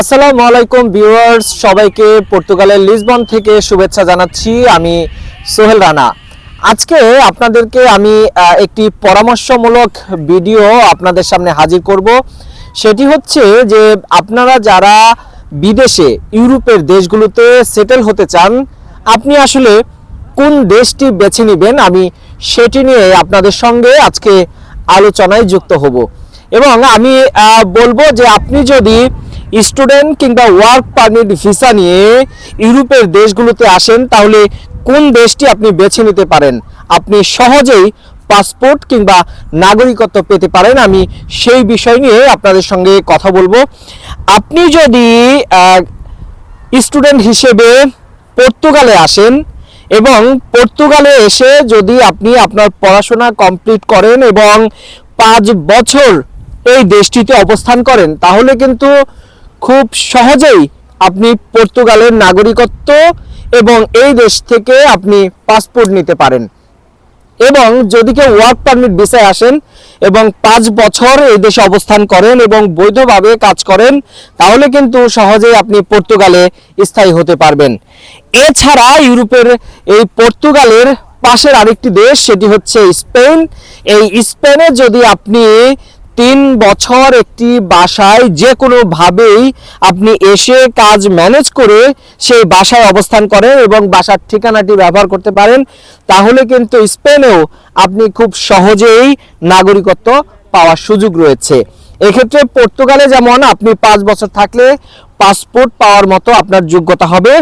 আসসালামু আলাইকুম ভিউয়ার্স, সবাইকে পর্তুগালের লিসবন থেকে শুভেচ্ছা জানাচ্ছি, আমি সোহেল রানা। আজকে আপনাদেরকে আমি একটি পরামর্শমূলক ভিডিও আপনাদের সামনে হাজির করব। সেটি হচ্ছে যে আপনারা যারা বিদেশে, ইউরোপের দেশগুলোতে সেটেল হতে চান, আপনি আসলে কোন দেশটি বেছে নেবেন? আমি সেটি নিয়ে আপনাদের সঙ্গে আজকে আলোচনায় যুক্ত হব। এবং আমি বলব যে আপনি যদি স্টুডেন্ট কিংবা ওয়ার্ক পারমিট ভিসা নিয়ে ইউরোপের দেশগুলোতে আসেন, তাহলে কোন দেশটি আপনি বেছে নিতে পারেন? আপনি সহজেই পাসপোর্ট কিংবা নাগরিকত্ব পেতে পারেন। আমি সেই বিষয় নিয়ে আপনাদের সঙ্গে কথা বলব। আপনি যদি স্টুডেন্ট হিসেবে পর্তুগালে আসেন এবং পর্তুগালে এসে যদি আপনি আপনার পড়াশোনা কমপ্লিট করেন এবং পাঁচ বছর এই দেশটিতে অবস্থান করেন, তাহলে কিন্তু খুব সহজেই আপনি পর্তুগালের নাগরিকত্ব এবং এই দেশ থেকে আপনি পাসপোর্ট নিতে পারেন। এবং যদি কেউ ওয়ার্ক পারমিট ভিসায় আসেন এবং পাঁচ বছর এই দেশে অবস্থান করেন এবং বৈধভাবে কাজ করেন, তাহলে কিন্তু সহজেই আপনি পর্তুগালে স্থায়ী হতে পারবেন। এছাড়া ইউরোপের এই পর্তুগালের পাশের আরেকটি দেশ, সেটি হচ্ছে স্পেন। এই স্পেনে যদি আপনি তিন বছর একটি বাসায় যে কোনোভাবেই আপনি এসে কাজ ম্যানেজ করে সেই বাসায় অবস্থান করেন এবং বাসার ঠিকানাটি ব্যবহার করতে পারেন, তাহলে কিন্তু স্পেনেও আপনি খুব সহজেই নাগরিকত্ব পাওয়ার সুযোগ রয়েছে। এক্ষেত্রে পর্তুগালে যেমন আপনি পাঁচ বছর থাকলে পাসপোর্ট পাওয়ার মতো আপনার যোগ্যতা হবে,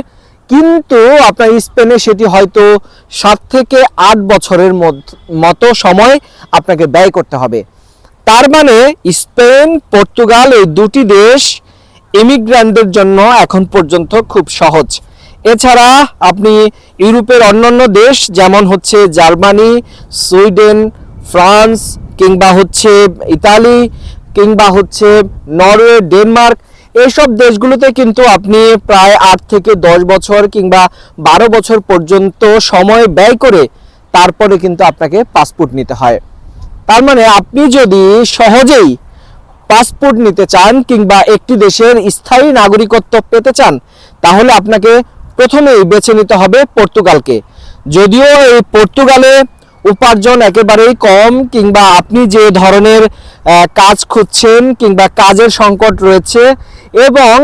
কিন্তু আপনার স্পেনে সেটি হয়তো সাত থেকে আট বছরের মতো সময় আপনাকে ব্যয় করতে হবে। তার মানে স্পেন, পর্তুগাল এই দুটি দেশ ইমিগ্রান্টদের জন্য এখন পর্যন্ত খুব সহজ। এছাড়া আপনি ইউরোপের অন্যান্য দেশ যেমন হচ্ছে জার্মানি, সুইডেন, ফ্রান্স কিংবা হচ্ছে ইতালি কিংবা হচ্ছে নরওয়ে, ডেনমার্ক এইসব দেশগুলোতে কিন্তু আপনি প্রায় আট থেকে দশ বছর কিংবা বারো বছর পর্যন্ত সময় ব্যয় করে তারপরে কিন্তু আপনাকে পাসপোর্ট নিতে হয়। তার মানে আপনি যদি সহজেই পাসপোর্ট নিতে চান কিংবা একটি দেশের স্থায়ী নাগরিকত্ব পেতে চান, তাহলে আপনাকে প্রথমেই বেছে নিতে হবে পর্তুগালকে। যদিও এই পর্তুগালে উপার্জন একেবারেই কম কিংবা আপনি যে ধরনের কাজ খুঁজছেন কিংবা কাজের সংকট রয়েছে এবং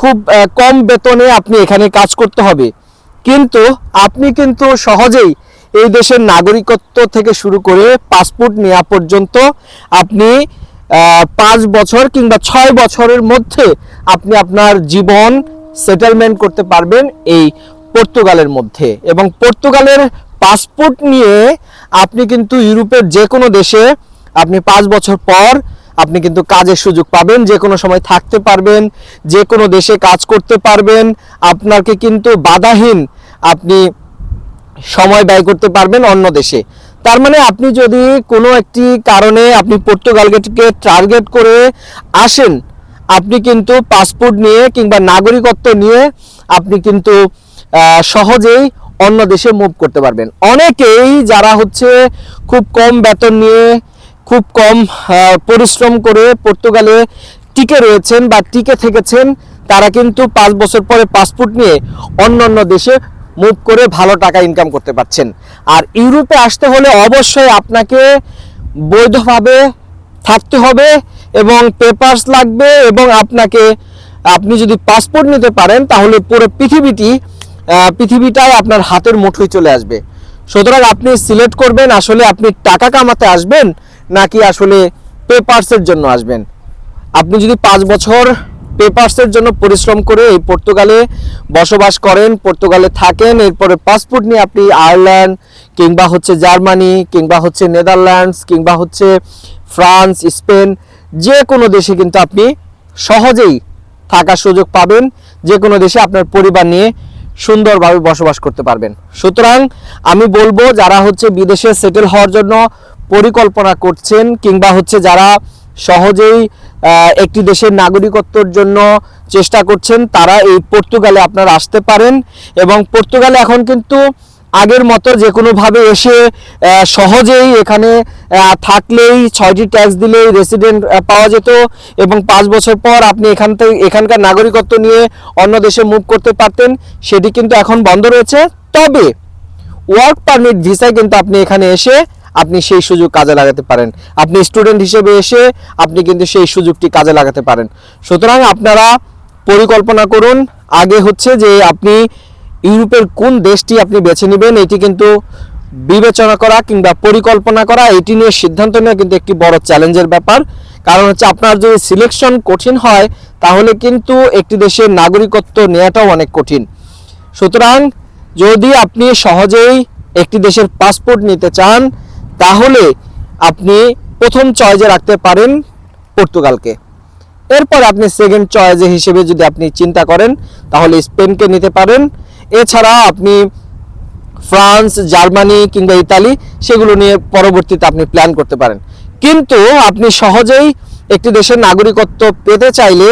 খুব কম বেতনে আপনি এখানে কাজ করতে হবে। কিন্তু আপনি কিন্তু সহজেই এই দেশের নাগরিকত্ব থেকে শুরু করে পাসপোর্ট নেওয়া পর্যন্ত আপনি পাঁচ বছর কিংবা ছয় বছরের মধ্যে আপনি আপনার জীবন সেটেলমেন্ট করতে পারবেন এই পর্তুগালের মধ্যে। এবং পর্তুগালের পাসপোর্ট নিয়ে আপনি কিন্তু ইউরোপের যে কোনো দেশে আপনি পাঁচ বছর পর আপনি কিন্তু কাজের সুযোগ পাবেন যে কোনো সময় থাকতে পারবেন যে কোনো দেশে কাজ করতে পারবেন। আপনাকে কিন্তু বাধাহীন আপনি সময় ব্যয় করতে পারবেন অন্য দেশে। তার মানে আপনি যদি কোনো একটি কারণে আপনি পর্তুগালকে টার্গেট করে আসেন, আপনি কিন্তু পাসপোর্ট নিয়ে কিংবা নাগরিকত্ব নিয়ে আপনি কিন্তু সহজেই অন্য দেশে মুভ করতে পারবেন। অনেকেই যারা হচ্ছে খুব কম বেতন নিয়ে, খুব কম পরিশ্রম করে পর্তুগালে টিকে রয়েছেন বা টিকে থেকেছেন, তারা কিন্তু পাঁচ বছর পরে পাসপোর্ট নিয়ে অন্য অন্য দেশে মুভ করে ভালো টাকা ইনকাম করতে পারছেন। আর ইউরোপে আসতে হলে অবশ্যই আপনাকে বৈধভাবে থাকতে হবে এবং পেপারস লাগবে এবং আপনাকে, আপনি যদি পাসপোর্ট নিতে পারেন, তাহলে পুরো পৃথিবীটি পৃথিবীটাই আপনার হাতের মুঠোয় চলে আসবে। সুতরাং আপনি সিলেক্ট করবেন, আসলে আপনি টাকা কামাতে আসবেন, নাকি আসলে পেপারসের জন্য আসবেন। আপনি যদি পাঁচ বছর পেপারসের জন্য পরিশ্রম করে এই পর্তুগালে বসবাস করেন, পর্তুগালে থাকেন। এরপরে পাসপোর্ট নিয়ে আপনি আয়ারল্যান্ড কিংবা হচ্ছে জার্মানি কিংবা হচ্ছে নেদারল্যান্ডস কিংবা হচ্ছে ফ্রান্স, স্পেন, যে কোনো দেশে কিন্তু আপনি সহজেই থাকার সুযোগ পাবেন। যে কোনো দেশে আপনার পরিবার নিয়ে সুন্দরভাবে বসবাস করতে পারবেন। সুতরাং আমি বলব, যারা হচ্ছে বিদেশে সেটেল হওয়ার জন্য পরিকল্পনা করছেন কিংবা হচ্ছে যারা সহজেই একটি দেশের নাগরিকত্বর জন্য চেষ্টা করছেন, তারা এই পর্তুগালে আপনারা আসতে পারেন। এবং পর্তুগালে এখন কিন্তু আগের মতো যে কোনোভাবে এসে সহজেই এখানে থাকলেই, ছয়টি ট্যাক্স দিলেই রেসিডেন্ট পাওয়া যেত। এবং পাঁচ বছর পর আপনি এখান থেকে, এখানকার নাগরিকত্ব নিয়ে অন্য দেশে মুভ করতে পারতেন, সেটি কিন্তু এখন বন্ধ রয়েছে। তবে ওয়ার্ক পারমিট ভিসায় কিন্তু আপনি এখানে এসে আপনি সেই সুযোগ কাজে লাগাতে পারেন। আপনি স্টুডেন্ট হিসেবে এসে আপনি কিন্তু সেই সুযোগটি কাজে লাগাতে পারেন। সুতরাং আপনারা পরিকল্পনা করুন, আগে হচ্ছে যে আপনি ইউরোপের কোন দেশটি আপনি বেছে নেবেন, এটি কিন্তু বিবেচনা করা কিংবা পরিকল্পনা করা, এটি নিয়ে সিদ্ধান্ত নেওয়া কিন্তু একটি বড় চ্যালেঞ্জের ব্যাপার। কারণ হচ্ছে আপনার যদি সিলেকশন কঠিন হয়, তাহলে কিন্তু একটি দেশের নাগরিকত্ব নেওয়াটাও অনেক কঠিন। সুতরাং যদি আপনি সহজেই একটি দেশের পাসপোর্ট নিতে চান তাহলে আপনি প্রথম চয়েজে রাখতে পারেন পর্তুগালকে। এরপর আপনি সেকেন্ড চয়েজে হিসেবে যদি আপনি চিন্তা করেন, তাহলে স্পেনকে নিতে পারেন। এছাড়া আপনি ফ্রান্স, জার্মানি কিংবা ইতালি, সেগুলো নিয়ে পরবর্তীতে আপনি প্ল্যান করতে পারেন। কিন্তু আপনি সহজেই একটি দেশের নাগরিকত্ব পেতে চাইলে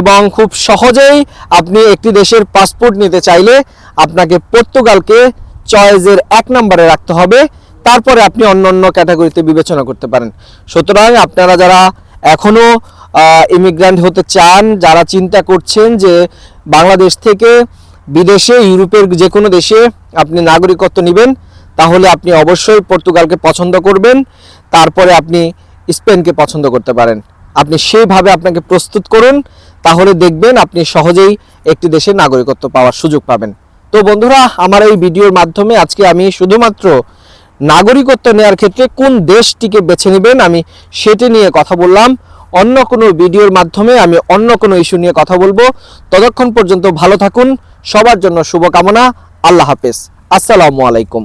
এবং খুব সহজেই আপনি একটি দেশের পাসপোর্ট নিতে চাইলে, আপনাকে পর্তুগালকে চয়েসের এক নম্বরে রাখতে হবে। তারপরে আপনি অন্য অন্য ক্যাটাগরিতে বিবেচনা করতে পারেন। সুতরাং আপনারা যারা এখনও ইমিগ্রান্ট হতে চান, যারা চিন্তা করছেন যে বাংলাদেশ থেকে বিদেশে, ইউরোপের যে কোনো দেশে আপনি নাগরিকত্ব নেবেন, তাহলে আপনি অবশ্যই পর্তুগালকে পছন্দ করবেন, তারপরে আপনি স্পেনকে পছন্দ করতে পারেন। আপনি সেইভাবে আপনাকে প্রস্তুত করুন, তাহলে দেখবেন আপনি সহজেই একটি দেশের নাগরিকত্ব পাওয়ার সুযোগ পাবেন। তো বন্ধুরা, আমার এই ভিডিওর মাধ্যমে আজকে আমি শুধুমাত্র নাগরিকত্ব নেওয়ার ক্ষেত্রে কোন দেশটিকে বেছে নেবেন আমি সেটি নিয়ে কথা বললাম। অন্য কোনো ভিডিওর মাধ্যমে আমি অন্য কোনো ইস্যু নিয়ে কথা বলব। ততক্ষণ পর্যন্ত ভালো থাকুন। সবার জন্য শুভকামনা। আল্লাহ হাফেজ। আসসালামু আলাইকুম।